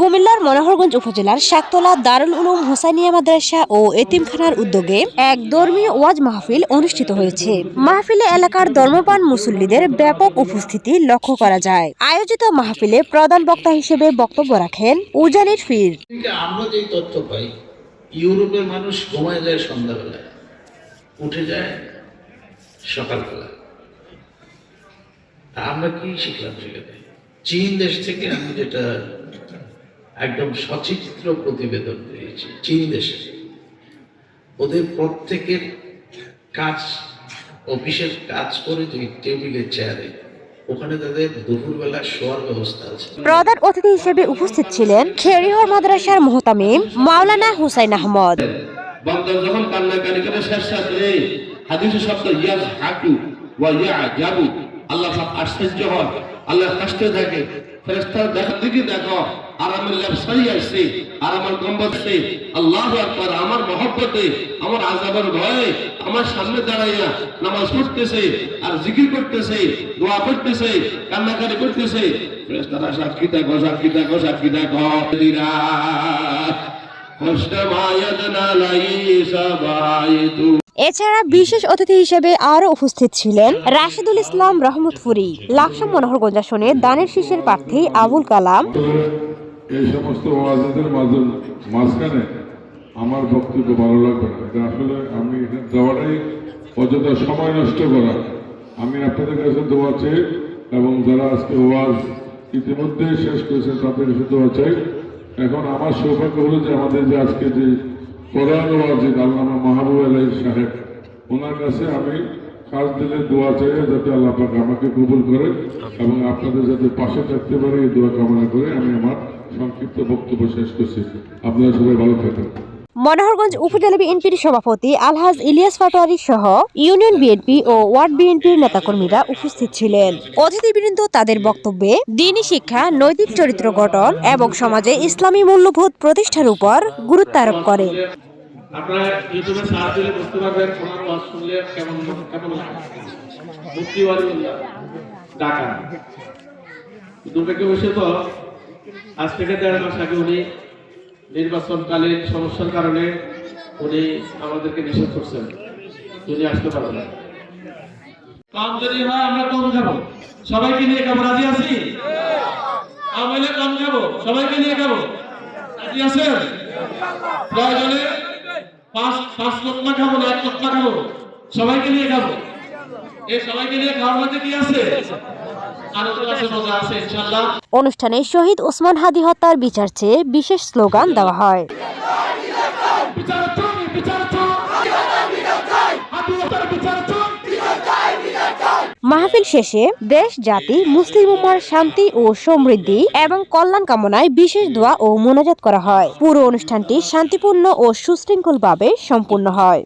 কুমিল্লার মনোহরগঞ্জ উপজেলার শাকতলা দারুল উলুম হুসাইনিয়া মাদ্রাসা ও এতিমখানার উদ্যোগে এক ধর্মীয় ওয়াজ মাহফিল অনুষ্ঠিত হয়েছে। মাহফিলে এলাকার ধর্মপান মুসল্লিদের ব্যাপক উপস্থিতি লক্ষ্য করা যায়। আয়োজিত মাহফিলে প্রধান বক্তা হিসেবে বক্তব্য রাখেন উজানির ফির। আমরা যেই তথ্য পাই, ইউরোপের মানুষ ঘুমায় যায় সন্ধ্যাবেলায়, উঠে যায় সকালবেলা তা আমরা কি শিখলাম সেখানে? চীন দেশ থেকে আমি যেটা একদম সচিত্র প্রতিবেদন পেয়েছি চীন দেশে। ওদের প্রত্যেকের কাজ অফিসের কাজ করে যে টেবিলের চেয়ারে ওখানে তাদের দুপুরবেলা শোয়ার ব্যবস্থা আছে। প্রধান অতিথি হিসেবে উপস্থিত ছিলেন খেরিহর মাদ্রাসার মোহতামিম মাওলানা হুসাইন আহমদ। বান্দা যখন কান্নাকারি করে শেষ সাথে হাদিসের শব্দ ইয়াজ হাকু ওয়া ইয়া জাবু আল্লাহ আশ্চর্য হয় আল্লাহ হাসতে থাকে ফেরেশতা দেখা দিকে দেখো, আর আমার লেবসাই আসছে, আর আমার আল্লাহ আমার মহব্বতে, আমার আজাবের ভয়ে আমার সামনে দাঁড়াইয়া নামাজ পড়তেছে, আর জিকির করতেছে, দোয়া করতেছে কান্নাকারি করতেছে। ফেরেশতারা সাক্ষী দেখো সাক্ষী দেখো সাক্ষী দেখো। দিরা। এছাড়া বিশেষ অতিথি হিসেবে আরও উপস্থিত ছিলেন রাশিদুল ইসলাম রহমতপুরি লাকসাম মনোহরগঞ্জ আসনে দানের শীষের প্রার্থী আবুল কালাম। এই সমস্ত ওয়াজেদের মাঝে মাঝখানে আমার বক্তব্য ভালো লাগবে না। আসলে আমি এখানে যাওয়াটাই অযথা সময় নষ্ট করা। আমি আপনাদের কাছে দোয়া চাই এবং যারা আজকে ওয়াজ ইতিমধ্যে শেষ করেছেন তাদের কাছে দোয়া চাই। এখন আমার সৌভাগ্য হলো যে আমাদের যে আজকে যে কোরআন ওয়াজিদ আল্লামা মাহবুব আলাই সাহেব, ওনার কাছে আমি কাজ দিলে দোয়া চাই, যাতে আল্লাহ পাক আমাকে কবুল করে এবং আপনাদের যাতে পাশে থাকতে পারে, এই দোয়া কামনা করে আমি আমার সংক্ষিপ্ত বক্তব্য শেষ করছি। আপনারা সবাই ভালো থাকেন। মনোহরগঞ্জ উপজেলা বিএনপির সভাপতি আলহাজ ইলিয়াস পাটোয়ারি সহ ইউনিয়ন বিএনপি ও ওয়ার্ড বিএনপির নেতাকর্মীরা উপস্থিত ছিলেন। অতিথিবৃন্দ তাদের বক্তব্যে দিনী শিক্ষা, নৈতিক চরিত্র গঠন এবং সমাজে ইসলামী মূল্যবোধ প্রতিষ্ঠার উপর গুরুত্ব আরোপ করেন। আজ থেকে দেড় মাস আগে উনি নির্বাচনকালীন সমস্যার কারণে উনি আমাদেরকে নিষেধ করছেন। উনি আসতে পারবেন না। যদি হয় আমরা কম খাব। সবাইকে নিয়ে খাব, রাজি আছি? আমলে কম খাব, সবাইকে নিয়ে রাজি আছেন? প্রয়োজনে পাঁচ পাঁচ লোকমা খাব না, এক লোকমা খাব। সবাইকে নিয়ে খাব। এই সবাইকে নিয়ে খাওয়ার মধ্যে কি আছে? অনুষ্ঠানে শহীদ ওসমান হাদি হত্যার বিচার চেয়ে বিশেষ স্লোগান দেওয়া হয়। মাহফিল শেষে দেশ, জাতি, মুসলিম উম্মার শান্তি ও সমৃদ্ধি এবং কল্যাণ কামনায় বিশেষ দোয়া ও মোনাজাত করা হয়। পুরো অনুষ্ঠানটি শান্তিপূর্ণ ও সুশৃঙ্খলভাবে সম্পূর্ণ হয়।